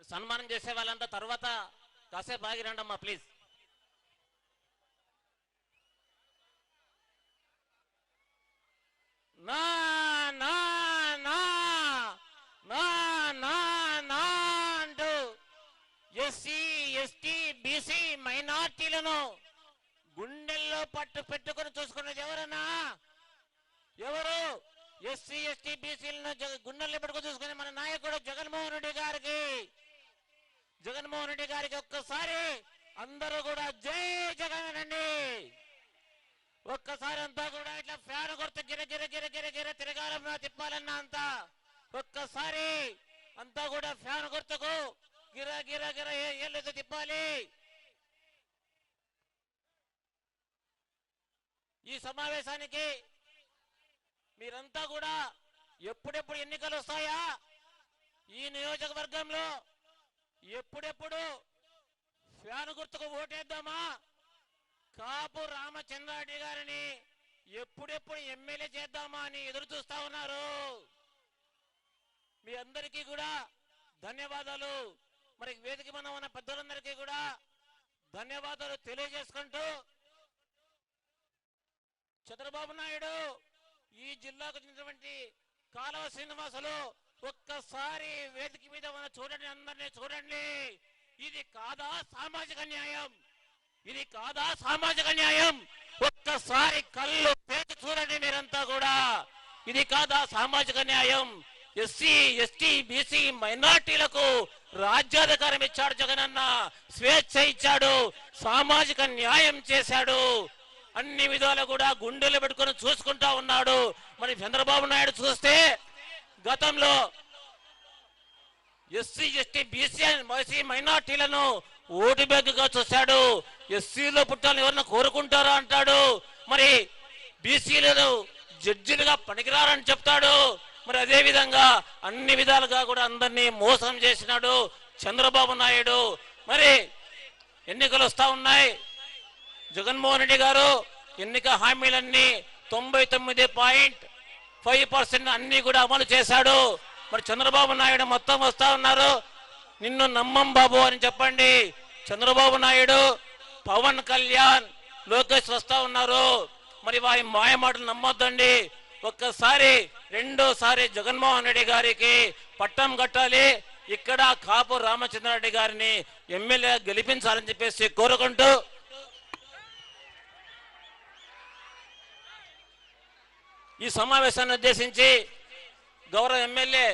సన్మానం చేసే వాళ్ళంతా తర్వాత కాసేపు ఆగి రండమ్మా ప్లీజ్ నా నా నా నా నా నా అంటూ ఎస్సీ ఎస్టీ బీసీ మైనార్టీలను గుండెల్లో పట్టు పెట్టుకొని చూసుకున్నది ఎవరన్నా? ఎవరు? ఎస్సీ ఎస్టీ బీసీలను గుండెల్లో పెట్టుకొని చూసుకునే మన నాయకుడు జగన్మోహన్ రెడ్డి గారికి. జగన్మోహన్ రెడ్డి గారికి ఒక్కసారి అందరూ కూడా జై జగన్ అండి. ఒక్కసారి అంతా కూడా ఇట్లా ఫ్యాన్ కొడుతూ గిర గిర గిర గిర గిర తిరగాలన్నా తిప్పాలన్నా అంతా. ఒక్కసారి అంతా కూడా ఫ్యాన్ గుర్తుకు గిర గిర గిర ఏళ్ళతో తిప్పాలి. ఈ సమావేశానికి మీరంతా కూడా ఎప్పుడెప్పుడు ఎన్నికలు వస్తాయా? ఈ నియోజకవర్గంలో ఎప్పుడెప్పుడు? ఫ్యాన్ గుర్తుకు ఓటేద్దామా? కాపు రామచంద్రారెడ్డి గారిని ఎప్పుడెప్పుడు ఎమ్మెల్యే చేద్దామా అని ఎదురు చూస్తా ఉన్నారు. మీ అందరికీ కూడా ధన్యవాదాలు. మరి వేదిక మీద ఉన్న పెద్దలందరికీ కూడా ధన్యవాదాలు తెలియజేసుకుంటూ చంద్రబాబు నాయుడు ఈ జిల్లాకు చెందినటువంటి కాలువ శ్రీనివాసులు ఒక్కసారి వేదిక మీద ఉన్న చూడండి అందరినీ చూడండి. ఇది కాదా సామాజిక న్యాయం? ఇది కాదా సామాజిక న్యాయం? ఒక్కసారి కళ్ళు పేరు చూడండి మీరంతా కూడా. ఇది కాదా సామాజిక న్యాయం? ఎస్సీ ఎస్టీ బీసీ మైనార్టీలకు రాజ్యాధికారం ఇచ్చాడు జగనన్న. స్వేచ్ఛ ఇచ్చాడు సామాజిక న్యాయం చేశాడు. అన్ని విధాలు కూడా గుండెలు పెట్టుకొని చూసుకుంటా ఉన్నాడు. మరి చంద్రబాబు నాయుడు చూస్తే గతంలో ఎస్సీ ఎస్టీ బీసీ బీసీ మైనార్టీలను ఓటు బ్యాంకుగా చూశాడు. ఎస్సీలో పుట్టాలని ఎవరన్నా కోరుకుంటారా అంటాడు. మరి బీసీలను జడ్జిలుగా పనికిరారని చెప్తాడు. మరి అదే విధంగా అన్ని విధాలుగా కూడా అందరినీ మోసం చేసినాడు చంద్రబాబు నాయుడు. మరి ఎన్నికలు వస్తా ఉన్నాయి. జగన్మోహన్ రెడ్డి గారు ఎన్నిక హామీలన్నీ తొంభై తొమ్మిది పాయింట్ ఫైవ్ పర్సెంట్ అన్ని కూడా అమలు చేశాడు. మరి చంద్రబాబు నాయుడు మొత్తం వస్తా ఉన్నారు. నిన్ను నమ్మం బాబు అని చెప్పండి. చంద్రబాబు నాయుడు పవన్ కళ్యాణ్ లోకేష్ వస్తా ఉన్నారు. మరి వారి మాయ మాటలు నమ్మొద్దండి. ఒక్కసారి రెండోసారి జగన్మోహన్ రెడ్డి గారికి పట్టం కట్టాలి. ఇక్కడ కాపు రామచంద్రారెడ్డి గారిని ఎమ్మెల్యే గెలిపించాలని చెప్పేసి కోరుకుంటూ ఈ సమావేశాన్ని ఉద్దేశించి గౌరవ ఎమ్మెల్యే